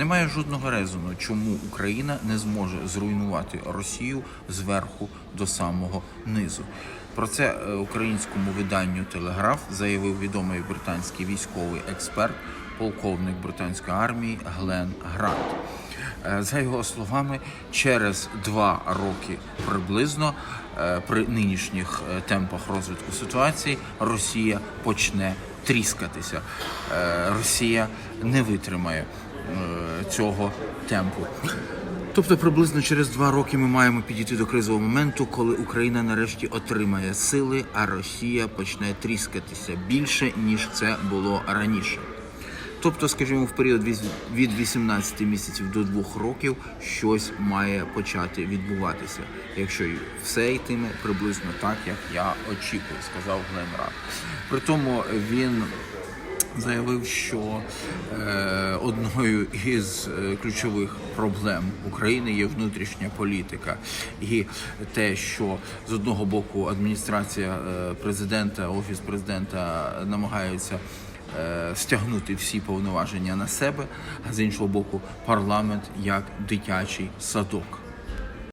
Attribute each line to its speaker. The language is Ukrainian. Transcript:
Speaker 1: Немає жодного резону, чому Україна не зможе зруйнувати Росію зверху до самого низу. Про це е, українському виданню Телеграф заявив відомий британський військовий експерт, полковник британської армії Глен Грант. Е, За його словами, через два роки приблизно е, при нинішніх темпах розвитку ситуації Росія почне тріскатися. Росія не витримає цього темпу. Тобто приблизно через два роки ми маємо підійти до кризового моменту, коли Україна нарешті отримає сили, а Росія почне тріскатися більше ніж це було раніше. Тобто, скажімо, в період від 18 місяців до 2 років щось має почати відбуватися, якщо все йтиме приблизно так, як я очікую, сказав Глен Рад. При тому він заявив, що е, одною із е, ключових проблем України є внутрішня політика, і те, що з одного боку адміністрація е, президента, офіс президента намагаються стягнути всі повноваження на себе, а з іншого боку, парламент як дитячий садок.